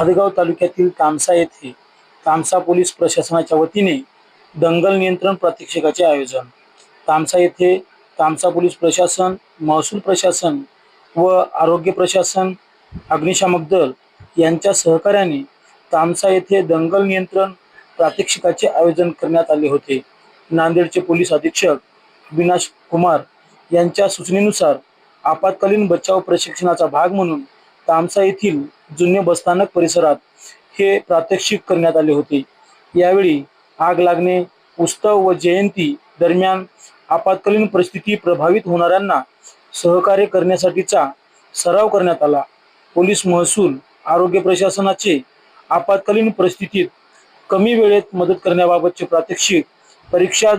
हदगाव तालुक्यातील तामसा येथे तामसा पोलीस प्रशासनाच्या वतीने दंगल नियंत्रण प्रात्यक्षिकाचे आयोजन. तामसा येथे तामसा पोलीस प्रशासन महसूल प्रशासन व आरोग्य प्रशासन अग्निशामक दल यांच्या सहकार्याने तामसा येथे दंगल नियंत्रण प्रात्यक्षिकाचे आयोजन करण्यात आले होते. नांदेडचे पोलीस अधीक्षक विनाश कुमार यांच्या सूचनेनुसार आपत्कालीन बचाव प्रशिक्षणाचा भाग म्हणून तामसा येथील जुने बसस्थानक परिसरात हे प्रात्यक्षिक करण्यात आले होते. यावेळी आग लागणे उत्सव व जयंती दरम्यान आपत्कालीन परिस्थिती प्रभावित होणाऱ्यांना सहकार्य करण्यासाठीचा सराव करण्यात आला. पोलीस महसूल आरोग्य प्रशासनाचे आपत्कालीन परिस्थितीत कमी वेळेत मदत करण्याबाबतचे प्रात्यक्षिक परीक्षा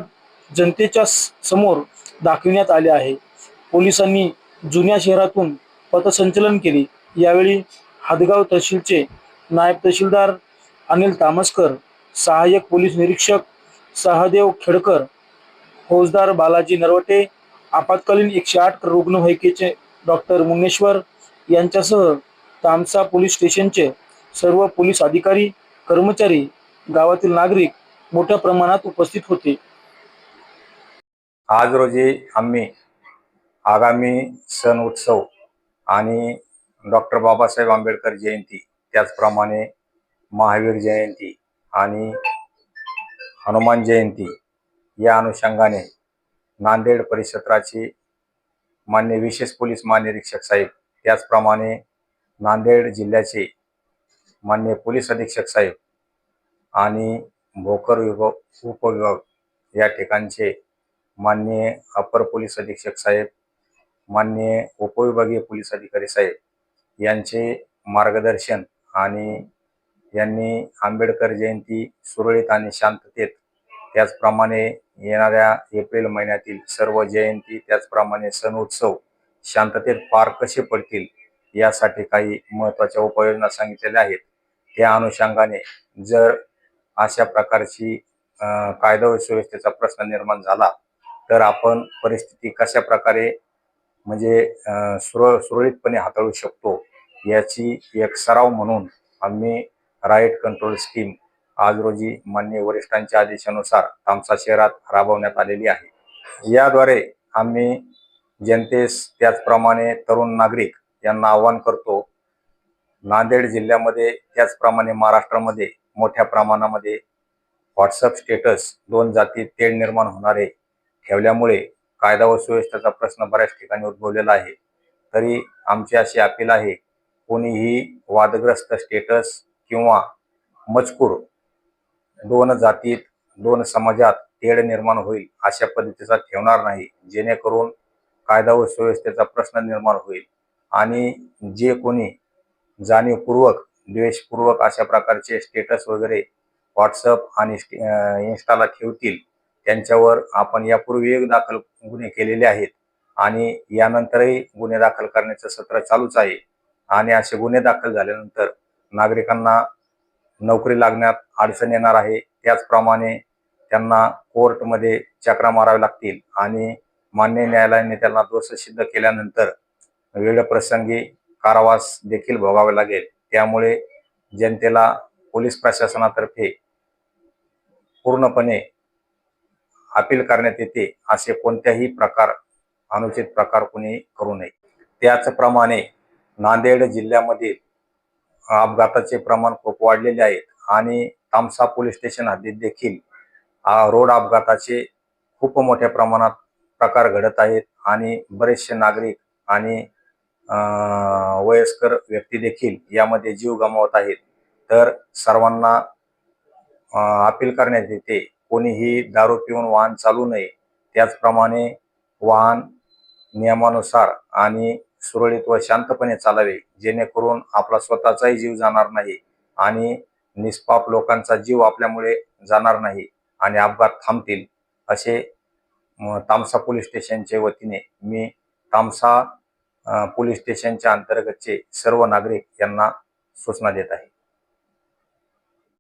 जनतेच्या समोर दाखविण्यात आले आहे. पोलिसांनी जुन्या शहरातून पथसंचलन केले. यावेळी हदगाव तहसीलचे नायब तहसीलदार अनिल तामसकर सहाय्यक पोलीस निरीक्षक सहदेव खेडकर फौजदार बालाजी नरवटे आपत्कालीन एकशे आठ रुग्णवाहिकेचे डॉक्टर मुंगेश्वर यांच्यासह तामसा पोलीस स्टेशनचे सर्व पोलीस अधिकारी कर्मचारी गावातील नागरिक मोठ्या प्रमाणात उपस्थित होते. आज रोजी आम्ही आगामी सण उत्सव आणि डॉक्टर बाबासाहेब आंबेडकर जयंती त्याचप्रमाणे महावीर जयंती आणि हनुमान जयंती या अनुषंगाने नांदेड परिक्षेत्राचे मान्य विशेष पोलीस महानिरीक्षक साहेब त्याचप्रमाणे नांदेड जिल्ह्याचे मान्य पोलीस अधीक्षक साहेब आणि भोकर विभाग उपविभाग या ठिकाणचे मान्य अपर पोलीस अधीक्षक साहेब मान्य उपविभागीय पोलीस अधिकारी साहेब यांचे मार्गदर्शन आणि यांनी आंबेडकर जयंती सुरळीत आणि शांततेत त्याचप्रमाणे येणाऱ्या एप्रिल महिन्यातील सर्व जयंती त्याचप्रमाणे सण उत्सव शांततेत पार कसे पडतील यासाठी काही महत्त्वाच्या उपाययोजना सांगितलेल्या आहेत. त्या अनुषंगाने जर अशा प्रकारची कायदा व सुव्यवस्थेचा प्रश्न निर्माण झाला तर आपण परिस्थिती कशा प्रकारे म्हणजे सुर सुरळीतपणे हाताळू शकतो? याची एक सराव म्हणून आम्ही राईट कंट्रोल स्कीम आज रोजी मान्य वरिष्ठांच्या आदेशानुसार तामसा शहरात राबवण्यात आलेली आहे. याद्वारे आम्ही जनतेस त्याचप्रमाणे तरुण नागरिक यांना आवाहन करतो नांदेड जिल्ह्यामध्ये त्याचप्रमाणे महाराष्ट्रामध्ये मोठ्या प्रमाणामध्ये व्हॉट्सअप स्टेटस दोन जाती तेढ निर्माण होणारे ठेवल्यामुळे कायदा व सुव्यवस्थेचा प्रश्न बऱ्याच ठिकाणी उद्भवलेला आहे. तरी आमची अशी अपील आहे कोणीही वादग्रस्त स्टेटस किंवा मजकूर दोन जातीत दोन समाजात तेढ निर्माण होईल अशा पद्धतीचा ठेवणार नाही. जेणेकरून कायदा व सुव्यवस्थेचा प्रश्न निर्माण होईल. आणि जे कोणी जाणीवपूर्वक द्वेषपूर्वक अशा प्रकारचे स्टेटस वगैरे व्हॉट्सअप आणि इन्स्टाला ठेवतील त्यांच्यावर आपण यापूर्वी एक दाखल गुन्हे केलेले आहेत. आणि यानंतरही गुन्हे दाखल करण्याचं सत्र चालूच आहे. आणि असे गुन्हे दाखल झाल्यानंतर नागरिकांना नोकरी लागण्यात अडचण येणार आहे. त्याचप्रमाणे त्यांना कोर्टमध्ये चक्रा माराव्या लागतील आणि मान्य न्यायालयाने त्यांना दोष सिद्ध केल्यानंतर वेळप्रसंगी कारावास देखील भोगावे लागेल. त्यामुळे जनतेला पोलीस प्रशासनातर्फे पूर्णपणे अपील करण्यात येते असे कोणत्याही प्रकार अनुचित प्रकार कोणी करू नये. त्याचप्रमाणे नांदेड जिल्ह्यामध्ये अपघाताचे प्रमाण खूप वाढलेले आहेत. आणि तामसा पोलीस स्टेशन हद्दीत देखील रोड अपघाताचे खूप मोठ्या प्रमाणात प्रकार घडत आहेत. आणि बरेचसे नागरिक आणि वयस्कर व्यक्ती देखील यामध्ये जीव गमावत आहेत. तर सर्वांना अपील करण्यात येते कोणीही दारू पिऊन वाहन चालू नये. त्याचप्रमाणे वाहन नियमानुसार आणि सुरळीत व शांतपणे चालावे जेणेकरून आपला स्वतःचाही जीव जाणार नाही आणि निष्पाप लोकांचा जीव आपल्यामुळे जाणार नाही आणि अपघात थांबतील असे तामसा पोलीस स्टेशनच्या वतीने मी तामसा पोलीस स्टेशनच्या अंतर्गतचे सर्व नागरिक यांना सूचना देत आहे.